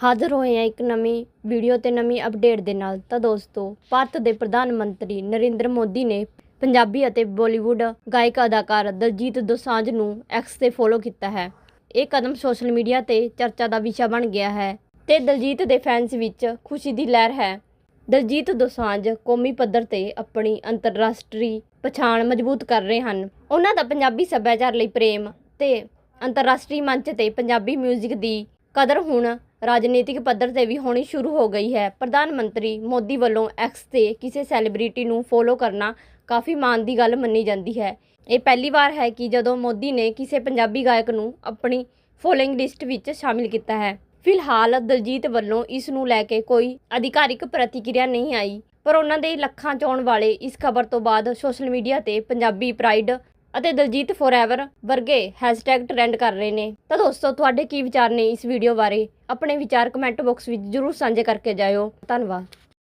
ਹਾਜ਼ਰ ਹੋਏ ਹਾਂ ਇੱਕ ਨਵੀਂ ਵੀਡੀਓ ਤੇ ਨਵੀਂ ਅਪਡੇਟ ਦੇ ਨਾਲ। ਤਾਂ ਦੋਸਤੋ, ਭਾਰਤ ਦੇ ਪ੍ਰਧਾਨ ਮੰਤਰੀ ਨਰਿੰਦਰ ਮੋਦੀ ਨੇ ਪੰਜਾਬੀ ਅਤੇ ਬਾਲੀਵੁੱਡ ਗਾਇਕ ਅਦਾਕਾਰ ਦਲਜੀਤ ਦੋਸਾਂਝ ਨੂੰ ਐਕਸ ਤੇ ਫੋਲੋ ਕੀਤਾ ਹੈ। ਇਹ ਕਦਮ ਸੋਸ਼ਲ ਮੀਡੀਆ ਤੇ ਚਰਚਾ ਦਾ ਵਿਸ਼ਾ ਬਣ ਗਿਆ ਹੈ ਤੇ ਦਲਜੀਤ ਦੇ ਫੈਨਸ ਵਿੱਚ ਖੁਸ਼ੀ ਦੀ ਲਹਿਰ ਹੈ। ਦਲਜੀਤ ਦੋਸਾਂਝ ਕੌਮੀ ਪੱਧਰ ਤੇ ਆਪਣੀ ਅੰਤਰਰਾਸ਼ਟਰੀ ਪਛਾਣ ਮਜ਼ਬੂਤ ਕਰ ਰਹੇ ਹਨ। ਉਹਨਾਂ ਦਾ ਪੰਜਾਬੀ ਸੱਭਿਆਚਾਰ ਲਈ ਪ੍ਰੇਮ ਤੇ ਅੰਤਰਰਾਸ਼ਟਰੀ ਮੰਚ ਤੇ ਪੰਜਾਬੀ 뮤직 ਦੀ ਕਦਰ ਹੁਣ ਰਾਜਨੀਤਿਕ ਪੱਧਰ ਤੇ ਵੀ ਹੋਣੀ ਸ਼ੁਰੂ ਹੋ ਗਈ ਹੈ। ਪ੍ਰਧਾਨ ਮੰਤਰੀ ਮੋਦੀ ਵੱਲੋਂ ਐਕਸ ਤੇ ਕਿਸੇ ਸੈਲੀਬ੍ਰਿਟੀ ਨੂੰ ਫੋਲੋ ਕਰਨਾ ਕਾਫੀ ਮਾਣ ਦੀ ਗੱਲ ਮੰਨੀ ਜਾਂਦੀ ਹੈ। ਇਹ ਪਹਿਲੀ ਵਾਰ ਹੈ ਕਿ ਜਦੋਂ ਮੋਦੀ ਨੇ ਕਿਸੇ ਪੰਜਾਬੀ ਗਾਇਕ ਨੂੰ ਆਪਣੀ ਫੋਲੋਇੰਗ ਲਿਸਟ ਵਿੱਚ ਸ਼ਾਮਿਲ ਕੀਤਾ ਹੈ। ਫਿਲਹਾਲ ਦਲਜੀਤ ਵੱਲੋਂ ਇਸ ਨੂੰ ਲੈ ਕੇ ਕੋਈ ਅਧਿਕਾਰਿਕ ਪ੍ਰਤੀਕਿਰਿਆ ਨਹੀਂ ਆਈ, ਪਰ ਉਹਨਾਂ ਦੇ ਲੱਖਾਂ ਚਾਉਣ ਵਾਲੇ ਇਸ ਖਬਰ ਤੋਂ ਬਾਅਦ ਸੋਸ਼ਲ ਮੀਡੀਆ ਤੇ ਪੰਜਾਬੀ ਪ੍ਰਾਈਡ ਅਤੇ ਦਲਜੀਤ ਫੋਰਐਵਰ ਵਰਗੇ ਹੈਸ਼ਟੈਗ ਟ੍ਰੈਂਡ ਕਰ ਰਹੇ ਨੇ। ਤਾਂ ਦੋਸਤੋ, ਤੁਹਾਡੇ ਕੀ ਵਿਚਾਰ ਨੇ ਇਸ ਵੀਡੀਓ ਬਾਰੇ? ਆਪਣੇ ਵਿਚਾਰ ਕਮੈਂਟ ਬਾਕਸ ਵਿੱਚ ਜਰੂਰ ਸਾਂਝੇ ਕਰਕੇ ਜਾਇਓ। ਧੰਨਵਾਦ।